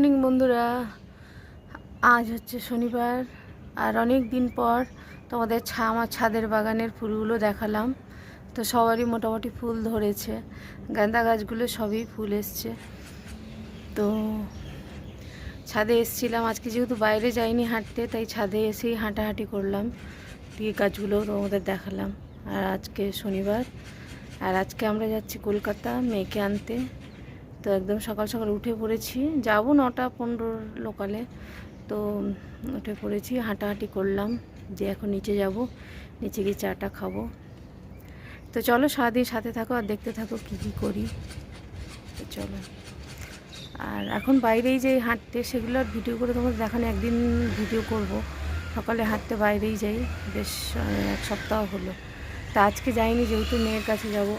Morning বন্ধুরা। আজ হচ্ছে শনিবার, আর অনেক দিন পর তোমাদের ছা আমার ছাদের বাগানের ফুলগুলো দেখালাম। তো সবারই মোটামুটি ফুল ধরেছে। গাঁদা গাছগুলো সবই ফুল এসছে। তো ছাদে এসছিলাম। আজকে যেহেতু বাইরে যাইনি হাঁটতে, তাই ছাদে এসেই হাঁটাহাঁটি করলাম। দিয়ে গাছগুলো তোমাদের দেখালাম। আর আজকে শনিবার। আর আজকে আমরা যাচ্ছি কলকাতা মেয়েকে আনতে। তো একদম সকাল সকাল উঠে পড়েছি। যাব নটা পনেরোর লোকালে। তো উঠে পড়েছি, হাঁটাহাঁটি করলাম, যে এখন নিচে যাব, নিচে গিয়ে চাটা খাব। তো চলো সারাদিন সাথে থাকো আর দেখতে থাকো কী কী করি। তো চলো। আর এখন বাইরেই যে হাঁটতে, সেগুলো ভিডিও করে তোমাদের দেখানো, একদিন ভিডিও করব। সকালে হাঁটতে বাইরেই যাই, বেশ এক সপ্তাহ হলো। তা আজকে যাইনি, যেহেতু মেয়ের কাছে যাব।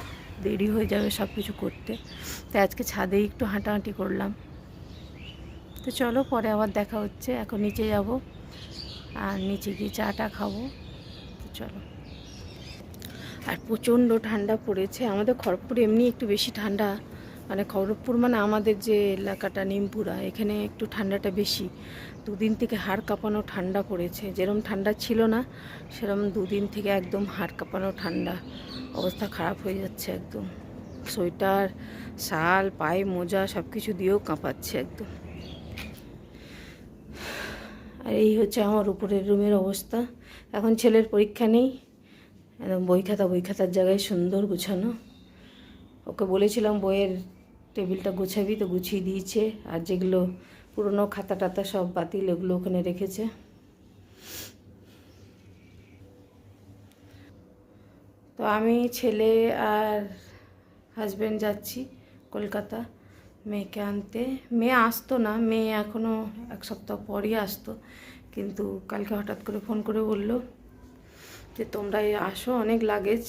দেরি হয়ে যাবে সব কিছু করতে। তো আজকে ছাদে একটু হাঁটাহাঁটি করলাম। তো চলো পরে আবার দেখা হচ্ছে। এখন নিচে যাব আর নিচে গিয়ে চাটা খাব। তো চলো। আর প্রচণ্ড ঠান্ডা পড়েছে। আমাদের খড়গপুর এমনি একটু বেশি ঠান্ডা। মানে খড়গপুর মানে আমাদের যে এলাকাটা নিমপুরা, এখানে একটু ঠান্ডাটা বেশি। দুদিন থেকে হাড় কাঁপানো ঠান্ডা পড়েছে যেরম ঠান্ডা ছিল না, সেরম দুদিন থেকে একদম হাড় কাঁপানো ঠান্ডা অবস্থা খারাপ হয়ে যাচ্ছে একদম। সোয়েটার, শাল, পায়ে মোজা সব কিছু দিয়েও কাঁপাচ্ছে একদম। আর এই হচ্ছে আমার উপরের রুমের অবস্থা। এখন ছেলের পরীক্ষা নেই। একদম বই খাতা বই খাতার জায়গায় সুন্দর গুছানো। ওকে বলেছিলাম বইয়ের টেবিলটা গুছাবি তো গুছিয়ে দিয়েছে। আর যেগুলো পুরনো খাতা টাতা সব বাতিল ওগুলো ওখানে রেখেছে। তো আমি ছেলে আর হাজব্যান্ড যাচ্ছি কলকাতা। মেয়েকে আনতে। মেয়ে আসতো না, মেয়ে এখনও এক সপ্তাহ পরই আসতো। কিন্তু কালকে হঠাৎ করে ফোন করে বলল যে তোমরা আসো, অনেক লাগেজ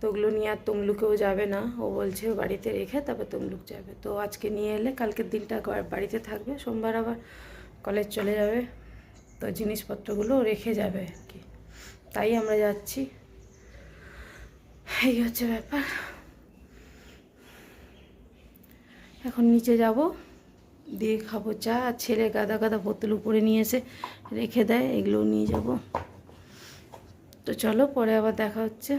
তো ওগুলো নিয়ে আর তমলুকেও যাবে না। ও বলছে বাড়িতে রেখে তারপর তমলুক যাবে। তো আজকে নিয়ে এলে কালকের দিনটা বাড়িতে থাকবে, সোমবার আবার কলেজ চলে যাবে। তো জিনিসপত্রগুলো রেখে যাবে আর কি। তাই আমরা যাচ্ছি। এই হচ্ছে ব্যাপার। এখন নিচে যাব। দিয়ে খাব চা। ছেলে গাদা গাদা বোতল উপরে নিয়ে এসে রেখে দেয়, এগুলোও নিয়ে যাব। তো চলো পরে আবার দেখা হচ্ছে।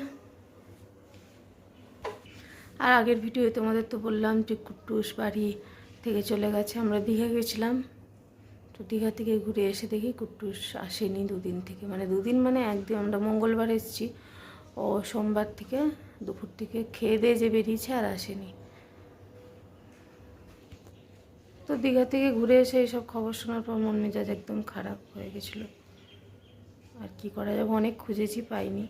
আর আগের ভিডিও তোমাদের তো বললাম যে কুট্টুস বাড়ি থেকে চলে গেছে, আমরা দীঘা গেছিলাম। তো দীঘা থেকে ঘুরে এসে দেখি কুট্টুস আসেনি দুদিন থেকে। মানে দুদিন মানে একদিন আমরা মঙ্গলবার এসেছি। ও সোমবার থেকে দুপুর থেকে খেয়ে দিয়ে যে বেরিয়েছে আর আসেনি। তো দীঘা থেকে ঘুরে এসে এইসব খবর শোনার পর মন মেজাজ একদম খারাপ হয়ে গেছিল। আর কি করা যাবে? অনেক খুঁজেছি, পাইনি।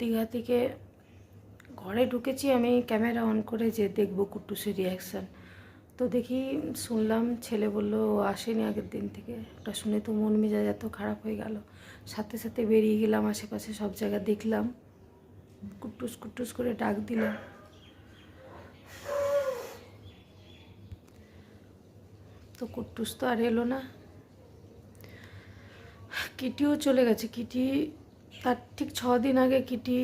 দীঘা থেকে ঘরে ঢুকেছি, আমি ক্যামেরা অন করে যে দেখব কুট্টুসের রিয়াকশান তো দেখি শুনলাম, ছেলে বলল, ও আসেনি আগের দিন থেকে। ওটা শুনে তো মন মেজাজ এত খারাপ হয়ে গেল। সাথে সাথে বেরিয়ে গেলাম, আশেপাশে সব জায়গা দেখলাম। কুট্টুস কুট্টুস করে ডাক দিলাম তো কুট্টুস তো আর এলো না। কিটিও চলে গেছে, কিটি তার ঠিক ছ দিন আগে কিটি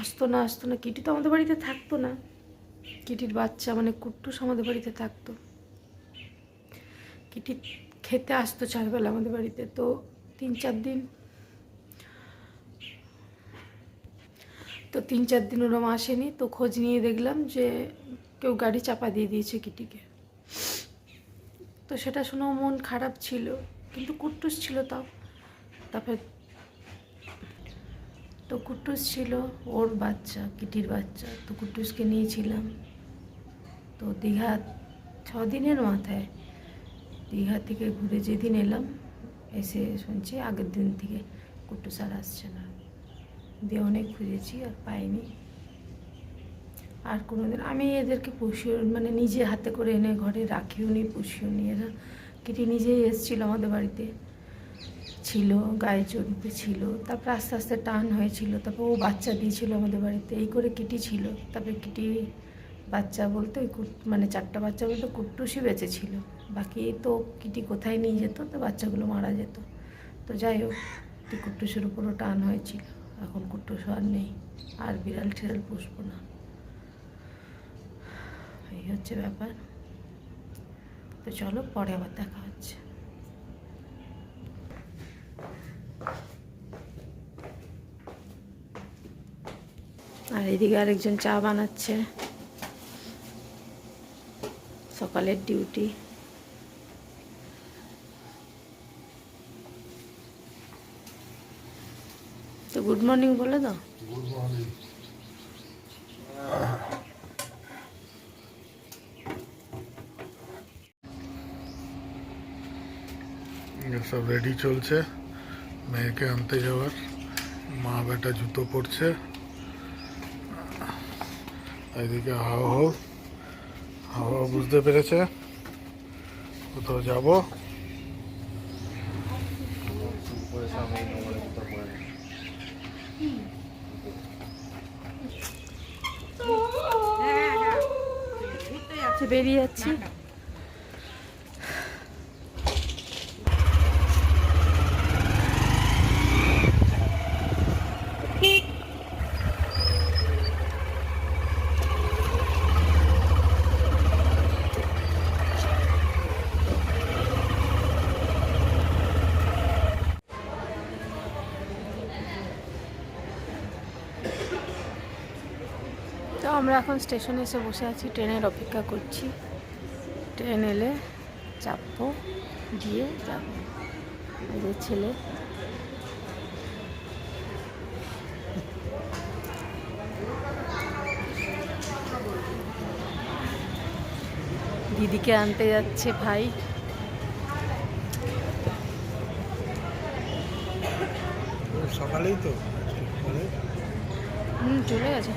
আসতো না আসতো না। কিটি তো আমাদের বাড়িতে থাকতো না। কিটির বাচ্চা মানে কুট্টুস আমাদের বাড়িতে থাকতো। কিটি খেতে আসতো চারবেলা আমাদের বাড়িতে, তো তিন চার দিন। তো তিন চার দিন ওরম আসেনি, তো খোঁজ নিয়ে দেখলাম যে কেউ গাড়ি চাপা দিয়ে দিয়েছে কিটিকে। তো সেটা শুনেও মন খারাপ ছিল, কিন্তু কুট্টুস ছিল তাও। তারপর তো কুট্টুস ছিল ওর বাচ্চা, কিটির বাচ্চা। তো কুট্টুসকে নিয়েছিলাম। তো দীঘা ছ দিনের মাথায় দীঘা থেকে ঘুরে যেদিন এলাম, এসে শুনছি আগের দিন থেকে কুট্টুস আর আসছে না। দিয়ে অনেক খুঁজেছি আর পাইনি। আর কোনোদিন আমি এদেরকে পুষিও মানে নিজে হাতে করে এনে ঘরে রাখিও নি, পুষিও নি। এরা কিটি নিজেই এসেছিল আমাদের বাড়িতে। ছিল, গায়ে চড়িতে ছিল, তারপর আস্তে আস্তে টান হয়েছিল, তারপর ও বাচ্চা দিয়েছিল আমাদের বাড়িতে, এই করে কিটি ছিল, তারপরে কিটি বাচ্চা বলতে ওই মানে চারটা বাচ্চা বলতে কুট্টুসই বেঁচে ছিল বাকি তো কিটি কোথায় নিয়ে যেত, তো বাচ্চাগুলো মারা যেত, তো যাই হোক কুট্টুসের উপরও টান হয়েছিল, এখন কুট্টুস আর নেই, আর বিড়াল টিড়াল পুষবো না। এই হচ্ছে ব্যাপার। তো চলো পরে আবার দেখা হচ্ছে আর এদিকে আরেকজন চা বানাচ্ছে। সকালের ডিউটি। তো গুড মর্নিং বলে দাও। সব রেডি চলছে। মেয়েকে আনতে যাওয়ার। মা বেটা জুতো পরছে। এদিকে হাওয়া হাও। হাওয়া বুঝতে পেরেছে। কোথাও যাব। আচ্ছা বেরিয়ে যাচ্ছি। তো আমরা এখন স্টেশনে এসে বসে আছি ট্রেনের অপেক্ষা করছি। ট্রেন এলে চাপবো গিয়ে যাব। এদের ছেলে। দিদিকে আনতে যাচ্ছে ভাই। সকালেই তো? হুম চলে গেছে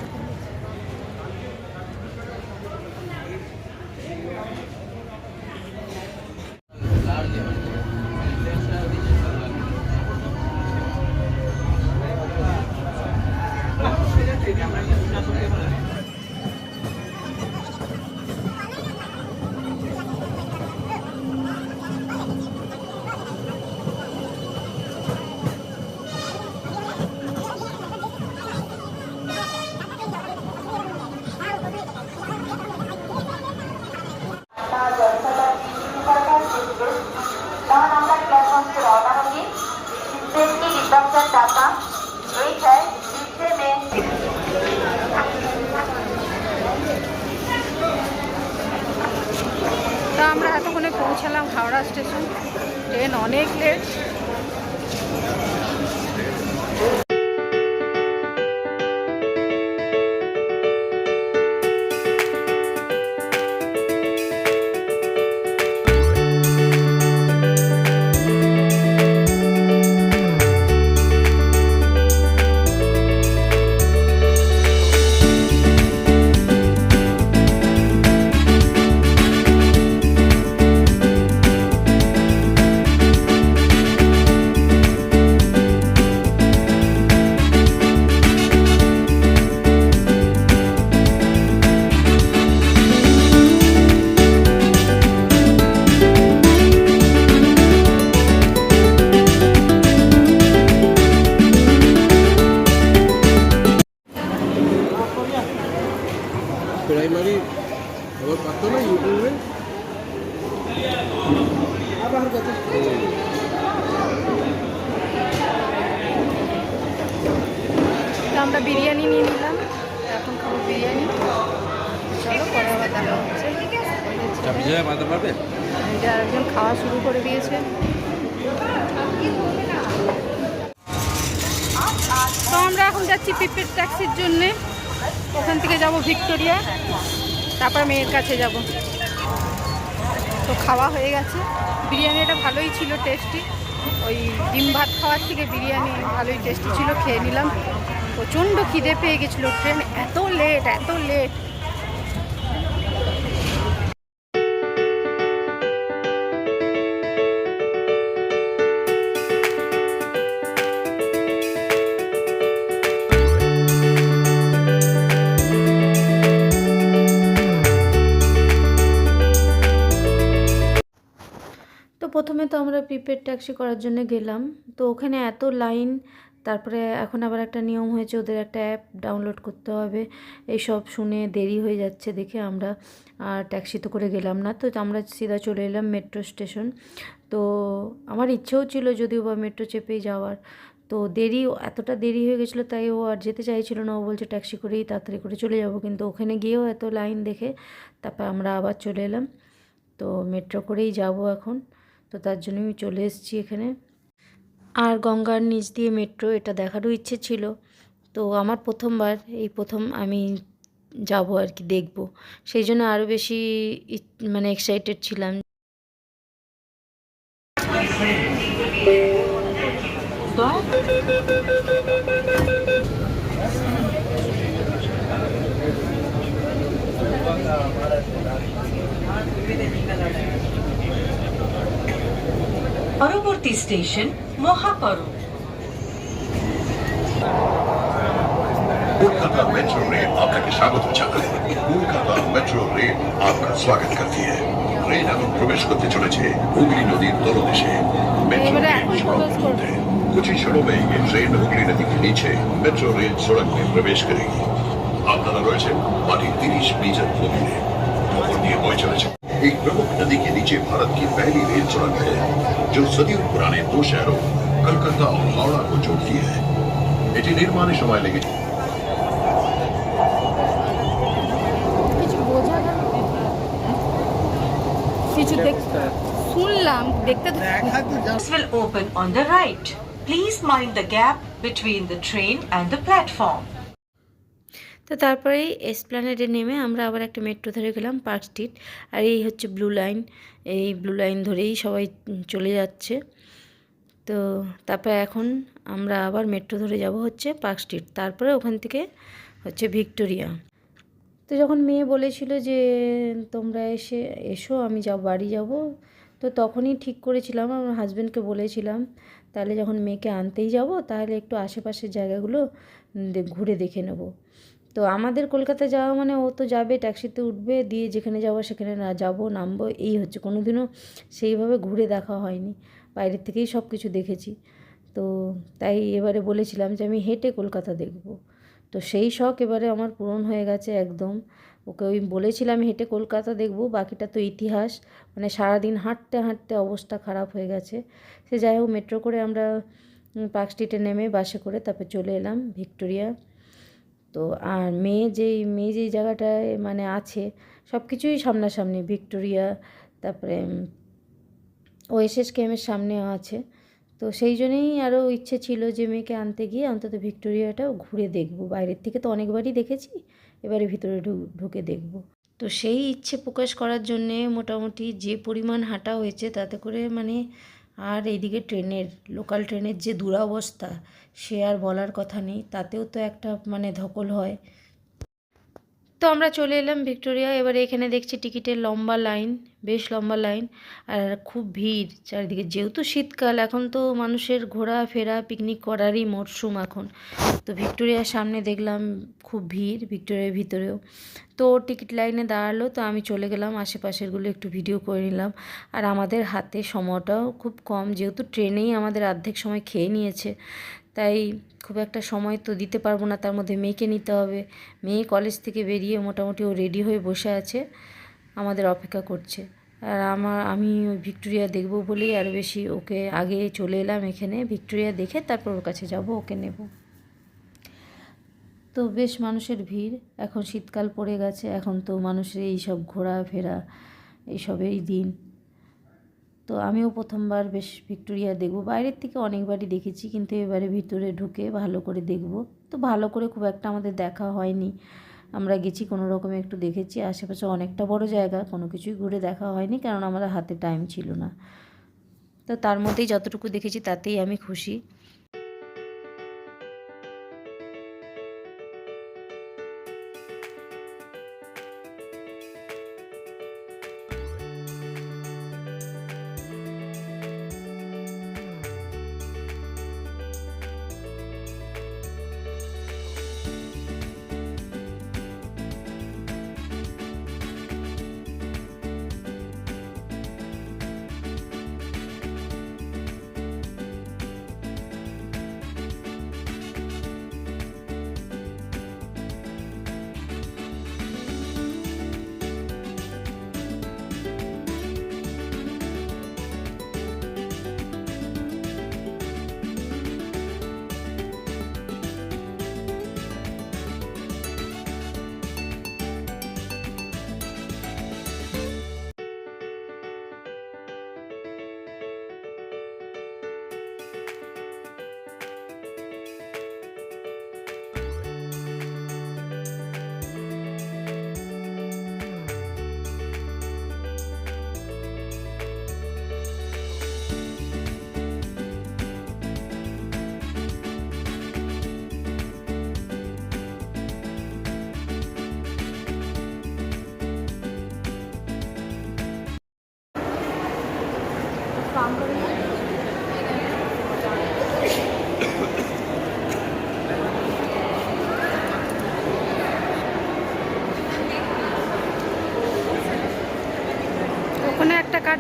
প্রাইমারি খবর পাচ্ছ না ইউটিউবে তো আমরা বিরিয়ানি নিয়ে নিলাম। এখন খাব বিরিয়ানি। চলো পরে আবার দেখা হচ্ছে। যে আরেকজন খাওয়া শুরু করে দিয়েছে। তো আমরা এখন যাচ্ছি পিপের ট্যাক্সির জন্যে। ওখান থেকে যাব ভিক্টোরিয়া, তারপর মেয়ের কাছে যাব। তো খাওয়া হয়ে গেছে। বিরিয়ানিটা ভালোই ছিল টেস্টি ওই ডিম ভাত খাওয়ার থেকে বিরিয়ানি ভালোই টেস্টি ছিল, খেয়ে নিলাম। প্রচণ্ড খিদে পেয়ে গেছিল, ট্রেন এত লেট এত লেট প্রিপেড ট্যাক্সি করার জন্য গেলাম। তো ওখানে এত লাইন, তারপরে এখন আবার একটা নিয়ম হয়েছে, ওদের একটা অ্যাপ ডাউনলোড করতে হবে। এইসব শুনে দেরি হয়ে যাচ্ছে দেখে আমরা আর ট্যাক্সিতে করে গেলাম না। তো আমরা সিধা চলে এলাম মেট্রো স্টেশন। তো আমার ইচ্ছেও ছিল যদিও বা মেট্রো চেপেই যাওয়ার। তো দেরি, এতটা দেরি হয়ে গেছিল তাই ও আর যেতে চাইছিল না। ও বলছে ট্যাক্সি করেই তাড়াতাড়ি করে চলে যাব। কিন্তু ওখানে গিয়েও এত লাইন দেখে তারপর আমরা আবার চলে এলাম। তো মেট্রো করেই যাব এখন। তো তার জন্য আমি চলে এসেছি এখানে। আর গঙ্গার নিচ দিয়ে মেট্রো এটা দেখারও ইচ্ছে ছিল। তো আমার প্রথমবার, এই প্রথম আমি যাব আর কি, দেখব। সেই জন্য আরও বেশি মানে এক্সাইটেড ছিলাম। পরবর্তী স্টেশন মহাপরম कोलकाता मेट्रो रेल আপনাকে স্বাগত জানায় কলকাতা মেট্রো রেল আপনার স্বাগত করতে ট্রেন এখন প্রবেশ করতে চলেছে হুগলি নদীর তলদেশে मेट्रो এবারে रेल এখন सड़क প্রবেশ করবে। है कुछ ही क्षणों में ये ट्रेन हुगली नदी के नीचे मेट्रो रेल सड़क में प्रवेश करेगी আপনারা রয়েছেন মাটির তিরিশ মিটার গভীরে ওপর দিয়ে বয়ে চলেছে एक प्रमुख नदी के नीचे भारत की पहली रेल सड़क है जो सदियों पुराने दो शहरों कलकत्ता और हावड़ा को जोड़ती है এটি নির্মাণের সময় লেগেছে কিছু বোঝা গেল কিছু দেখ শুনলাম দেখতে তো Doors will open on the right. Please mind the gap between the train and the platform. তো তারপরেই এসপ্ল্যানেডে নেমে আমরা আবার একটা মেট্রো ধরে গেলাম পার্ক স্ট্রিট আর এই হচ্ছে ব্লু লাইন এই ব্লু লাইন ধরেই সবাই চলে যাচ্ছে। তো তারপরে এখন আমরা আবার মেট্রো ধরে যাব হচ্ছে পার্ক স্ট্রিট তারপরে ওখান থেকে হচ্ছে ভিক্টোরিয়া তো যখন মেয়ে বলেছিল যে, তোমরা এসে এসো, আমি যাব, বাড়ি যাব। তো তখনই ঠিক করেছিলাম, আমার হাজব্যান্ডকে বলেছিলাম, তাহলে যখন মেয়েকে আনতেই যাব, তাহলে একটু আশেপাশের জায়গাগুলো ঘুরে দেখে নেব। তো আমাদের কলকাতা যাওয়া মানে ও তো যাবে ট্যাক্সিতে উঠবে, দিয়ে যেখানে যাব সেখানে না, যাব, নামবো, এই হচ্ছে। কোনো দিনও সেইভাবে ঘুরে দেখা হয়নি। বাইরের থেকেই সব কিছু দেখেছি। তো তাই এবারে বলেছিলাম যে আমি হেঁটে কলকাতা দেখব। তো সেই শখ এবারে আমার পূরণ হয়ে গেছে একদম। ওকে ওই বলেছিলাম হেঁটে কলকাতা দেখব, বাকিটা তো ইতিহাস। মানে সারাদিন হাঁটতে হাঁটতে অবস্থা খারাপ হয়ে গেছে। সে যাই হোক মেট্রো করে আমরা পার্ক স্ট্রিটে নেমে বাসে করে তারপর চলে এলাম ভিক্টোরিয়া। তো আর মেয়ে যেই মেয়ে যেই জায়গাটায় মানে আছে সব কিছুই সামনাসামনি ভিক্টোরিয়া, তারপরে ও এসএস কেমের সামনেও আছে। তো সেই জন্যেই আরও ইচ্ছে ছিল যে মেয়েকে আনতে গিয়ে অন্তত ভিক্টোরিয়াটাও ঘুরে দেখব। বাইরের থেকে তো অনেকবারই দেখেছি, এবারে ভিতরে ঢুকে দেখব। তো সেই ইচ্ছে প্রকাশ করার জন্যে মোটামুটি যে পরিমাণ হাঁটা হয়েছে, তাতে করে মানে আর এইদিকে ট্রেনের লোকাল ট্রেনের যে দুরাবস্থা, সে আর বলার কথা নেই। তাতেও তো একটা মানে ধকল হয়। তো আমরা চলে এলাম ভিক্টোরিয়া, এবারে এখানে দেখছি টিকিটের লম্বা লাইন, বেশ লম্বা লাইন, আর খুব ভিড় চারিদিকে। যেহেতু শীতকাল, এখন তো মানুষের ঘোরাফেরা পিকনিক করারই মরশুম এখন। তো ভিক্টোরিয়ার সামনে দেখলাম খুব ভিড় ভিক্টোরিয়ার ভিতরেও। তো টিকিট লাইনে দাঁড়াল, তো আমি চলে গেলাম, আশেপাশেরগুলো একটু ভিডিও করে নিলাম। আর আমাদের হাতে সময়টাও খুব কম, যেহেতু ট্রেনেই আমাদের অর্ধেক সময় খেয়ে নিয়েছে। তাই খুব একটা সময় তো দিতে পারব না, তার মধ্যে মেয়েকে নিতে হবে। মেয়ে কলেজ থেকে বেরিয়ে মোটামুটি ও রেডি হয়ে বসে আছে, আমাদের অপেক্ষা করছে। আর আমার, আমি ওই ভিক্টোরিয়া দেখব বলেই আরও বেশি ওকে আগে চলে এলাম এখানে, ভিক্টোরিয়া দেখে তারপর ওর কাছে যাব, ওকে নেব। তো বেশ মানুষের ভিড়, এখন শীতকাল পড়ে গেছে, এখন তো মানুষের এই সব ঘোরাফেরা এইসবেরই দিন। তো আমিও প্রথমবার বেশ ভিক্টোরিয়া দেখব। বাইরের থেকে অনেকবারই দেখেছি, কিন্তু এবারে ভিতরে ঢুকে ভালো করে দেখব। তো ভালো করে খুব একটা আমাদের দেখা হয়নি। আমরা গেছি কোনো রকমে একটু দেখেছি, আশেপাশে অনেকটা বড় জায়গা, কোনো কিছুই ঘুরে দেখা হয়নি, কারণ আমাদের হাতে টাইম ছিল না। তো তার মধ্যেই যতটুকু দেখেছি, তাতেই আমি খুশি।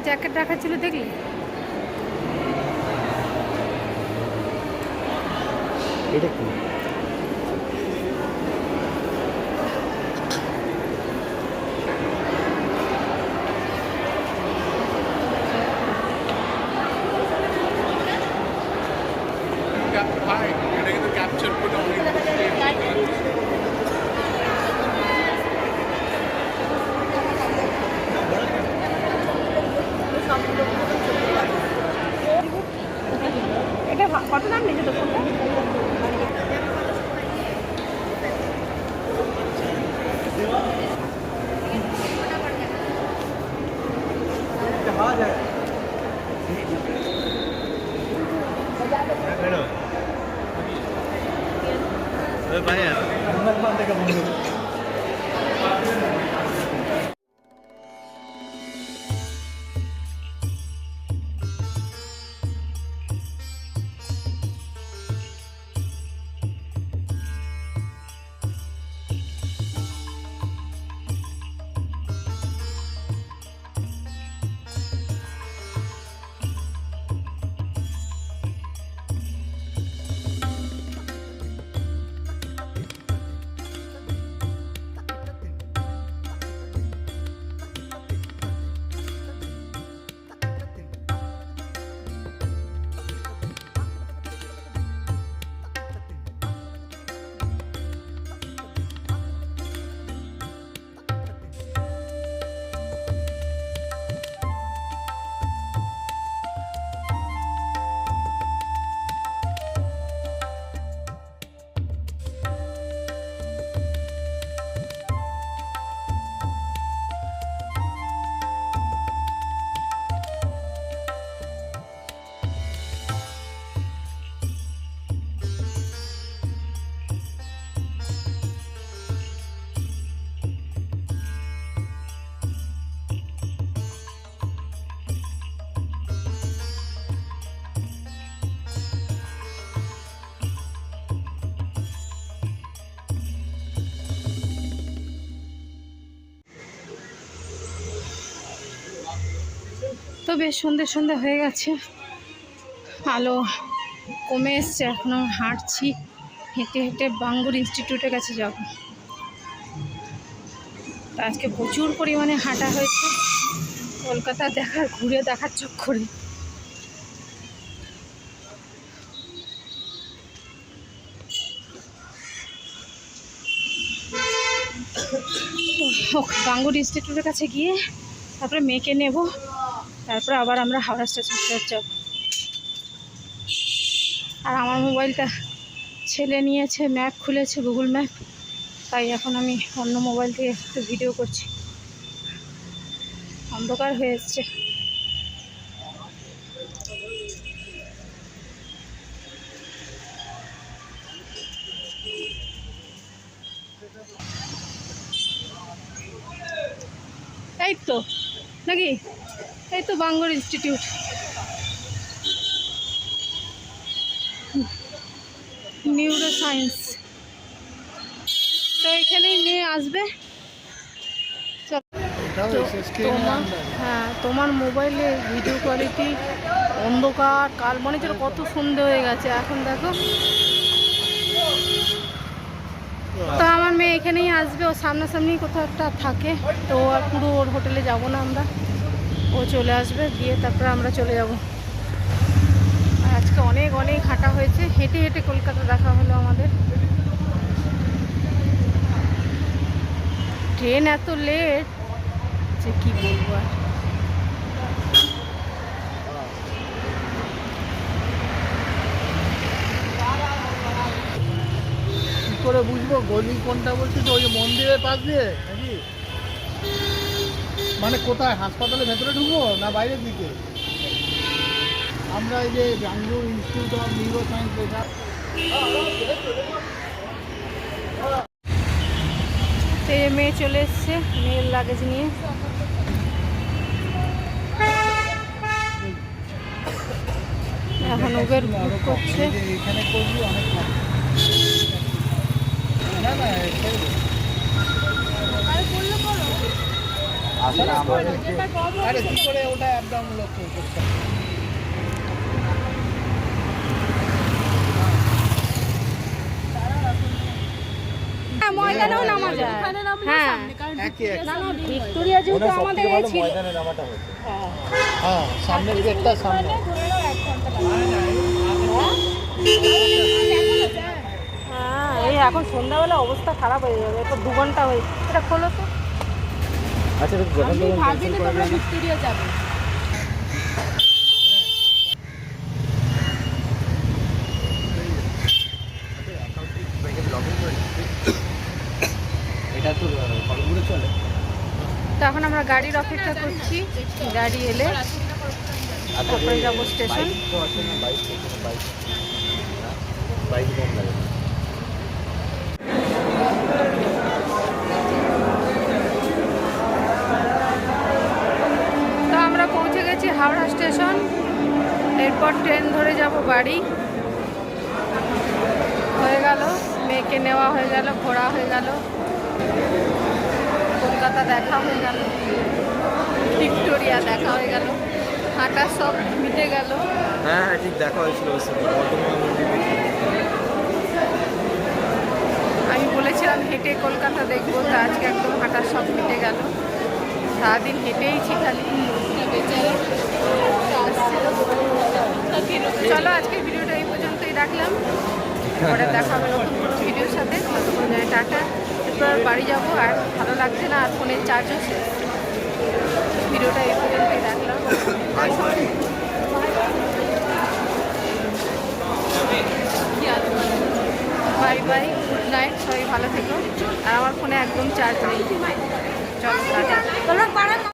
জ্যাকেট রাখা ছিল দেখলি? বেশ সন্ধে সন্ধে হয়ে গেছে। আলো কমে এসছে এখনও হাঁটছি, হেঁটে হেঁটে বাঙ্গুর ইনস্টিটিউটের কাছে যাব। আজকে প্রচুর পরিমাণে হাঁটা হয়েছে। কলকাতা দেখার, ঘুরে দেখার চক্করে। বাঙ্গুর ইনস্টিটিউটের কাছে গিয়ে তারপরে মেয়েকে নেব। তারপর আবার আমরা হাওড়া স্টেশন ফেরত যাব। আর আমার মোবাইলটা ছেলে নিয়েছে, ম্যাপ খুলেছে, গুগল ম্যাপ। তাই এখন আমি অন্য মোবাইল থেকে একটু ভিডিও করছি। অন্ধকার হয়ে এসছে এই তো নাকি এই তো বাঙ্গর ইনস্টিটিউট। নিউরো সায়েন্স তো এখানেই মেয়ে আসবে। হ্যাঁ তোমার মোবাইলে ভিডিও কোয়ালিটি অন্ধকার কাল মনে ছিল কত সন্ধে হয়ে গেছে এখন দেখো। তো আমার মেয়ে এখানেই আসবে ও সামনাসামনি কোথাও একটা থাকে তো আর পুরো ওর হোটেলে যাব না আমরা। ও চলে আসবে, দিয়ে তারপরে আমরা চলে যাব। আজকে অনেক অনেক হাঁটা হয়েছে। হেঁটে হেঁটে কলকাতা দেখা হলো আমাদের। ট্রেন এত লেট যে কি বলব আর। করে বুঝব? গলি কোনটা বলছিস? ওই মন্দিরের পাশ দিয়ে? মানে কোথায়? হাসপাতালের ভেতরে ঢুকবো না বাইরের দিকে? আমরা এই যে Bangalore institute of neuro science লেখা মেয়ে চলে এসছে মেয়ের লাগেজ নিয়ে। এখন উবের বুক করছে। এখানে করবি অনেক কম না না এটাই হ্যাঁ ময়দানেও নামা যায়। হ্যাঁ। না না ভিক্টোরিয়া যেহেতু আমাদের এই ছিল। হ্যাঁ। সামনের গেটটা সামনে। হ্যাঁ? এই এখন সন্ধ্যাবেলা অবস্থা খারাপ হয়ে যাবে। তো দু ঘণ্টা হয়ে এটা খোলো তো। এটা তো খড়গপুরে চলে। তো এখন আমরা গাড়ির অপেক্ষা করছি গাড়ি এলে তারপরে যাব স্টেশন বাইক বাইক বাইক কম লাগে তো আমরা পৌঁছে গেছি হাওড়া স্টেশন এরপর ট্রেন ধরে যাব বাড়ি। হয়ে গেল মেয়েকে নেওয়া হয়ে গেল ঘোরা হয়ে গেল। কলকাতা দেখা হয়ে গেল। ভিক্টোরিয়া দেখা হয়ে গেল। হাঁটা সব মিটে গেল। হ্যাঁ হ্যাঁ ঠিক দেখা হয়েছিল আমি বলেছিলাম হেঁটে কলকাতা দেখব তা আজকে একদম হাঁটার সব মিটে গেল। সারাদিন হেঁটেইছি খালি। চলো আজকে ভিডিওটা এই পর্যন্তই রাখলাম। পরে দেখা হবে ভিডিওর সাথে। ততক্ষণ জানি টাটা। এরপর বাড়ি যাব, আর ভালো লাগছে না, আর ফোনের চার্জও ভিডিওটা এই পর্যন্তই রাখলাম। বাই বাই গুড নাইট সবাই ভালো থেকো। আর আমার ফোনে একদম চার্জ নেই। চলো